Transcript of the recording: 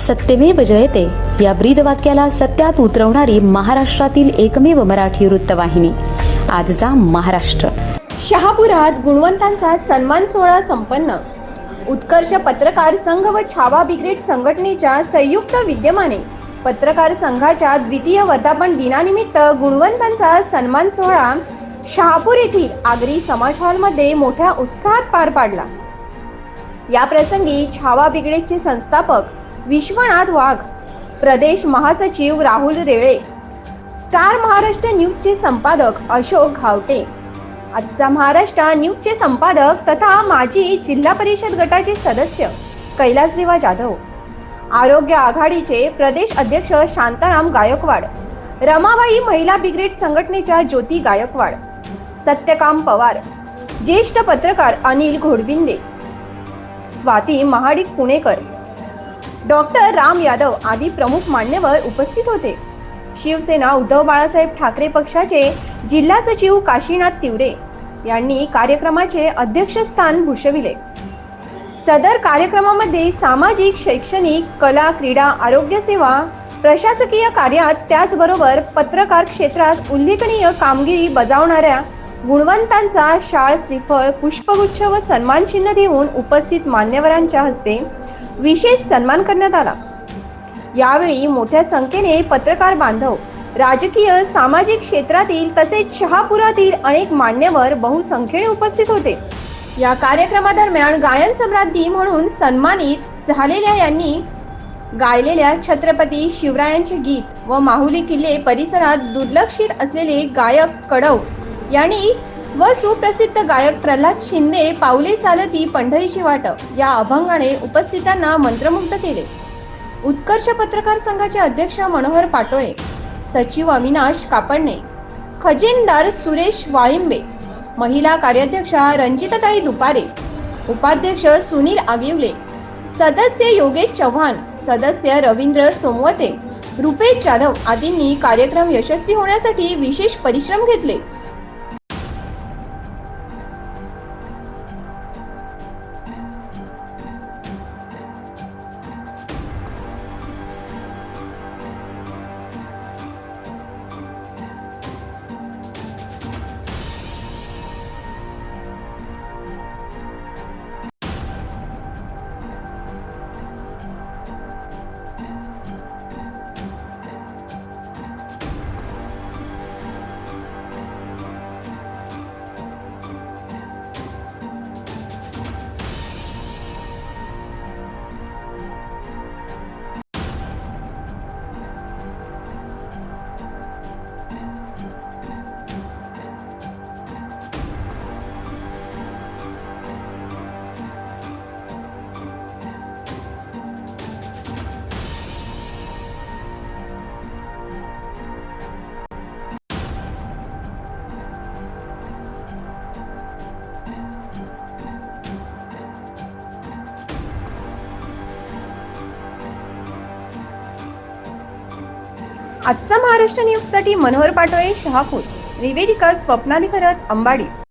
सत्यमेव जयते. या ब्रीद वाक्याला सत्यात उतरवणारी महाराष्ट्रातील एकमेव मराठी वृत्तवाहिनी. आजचा महाराष्ट्र. शहापुरात गुणवंतांचा सन्मान सोहळा संपन्न. उत्कर्ष पत्रकार संघ व छावा ब्रिगेड संघटनेच्या संयुक्त विद्यमाने पत्रकार संघाच्या द्वितीय वर्धापन दिनानिमित्त गुणवंतांचा सन्मान सोहळा शहापूर येथील आगरी समाज हॉलमध्ये मोठ्या उत्साहात पार पाडला. या प्रसंगी छावा ब्रिगेडचे संस्थापक विश्वनाथ वाघ प्रदेश महासचिव राहुल रेळे स्टार महाराष्ट्र न्यूजचे संपादक अशोक घावटे. आजचा महाराष्ट्र न्यूजचे संपादक तथा माजी जिल्हा परिषद गटाचे सदस्य कैलास देवा जाधव. आरोग्य आघाडीचे प्रदेश अध्यक्ष शांताराम गायकवाड रमाबाई महिला ब्रिगेड संघटनेच्या ज्योती गायकवाड सत्यकाम पवार ज्येष्ठ पत्रकार अनिल घोडविंदे स्वाती महाडिक पुणेकर डॉक्टर राम यादव आदी प्रमुख मान्यवर उपस्थित होते. शिवसेना उद्धव बाळासाहेब ठाकरे पक्षाचे जिल्हा सचिव काशीनाथ तिवरे यांनी कार्यक्रमाचे अध्यक्षस्थान भूषविले. सदर कार्यक्रमामध्ये सामाजिक शैक्षणिक कला क्रीडा आरोग्य सेवा प्रशासकीय कार्यात त्याचबरोबर पत्रकार क्षेत्रात उल्लेखनीय कामगिरी बजावणाऱ्या गुणवंतांचा शाळ श्रीफळ पुष्पगुच्छ व सन्मानचिन्ह देऊन उपस्थित मान्यवरांच्या हस्ते विशेष सन्मान करण्यात आला. यावेळी मोठ्या संख्येने पत्रकार बांधव राजकीय सामाजिक क्षेत्रातील तसेच शहापुरातील अनेक मान्यवर बहुसंख्येने उपस्थित होते. या कार्यक्रमादरम्यान गायन सम्राज्ञी म्हणून सन्मानित झालेल्या यांनी गायलेल्या छत्रपती शिवरायांचे गीत व माहुली किल्ले परिसरात दुर्लक्षित असलेले गायक कडव यांनी स्वसुप्रसिद्ध गायक प्रल्हाद शिंदे पावले चालती पंढरीची वाट या अभंगाने उपस्थितांना मंत्रमुग्ध केले. उत्कर्ष पत्रकार संघाचे अध्यक्ष मनोहर पाटोळे सचिव अविनाश कापडणे खजिनदार सुरेश वाळिंबे महिला कार्याध्यक्षा रंजिताताई दुपारे उपाध्यक्ष सुनील आगिवले सदस्य योगेश चव्हाण सदस्य रवींद्र सोमवते रुपेश जाधव आदींनी कार्यक्रम यशस्वी होण्यासाठी विशेष परिश्रम घेतले. आजचा महाराष्ट्र न्यूजसाठी मनोहर पाटोळे शहापूर. निवेदिका स्वप्नाली खरत अंबाडी.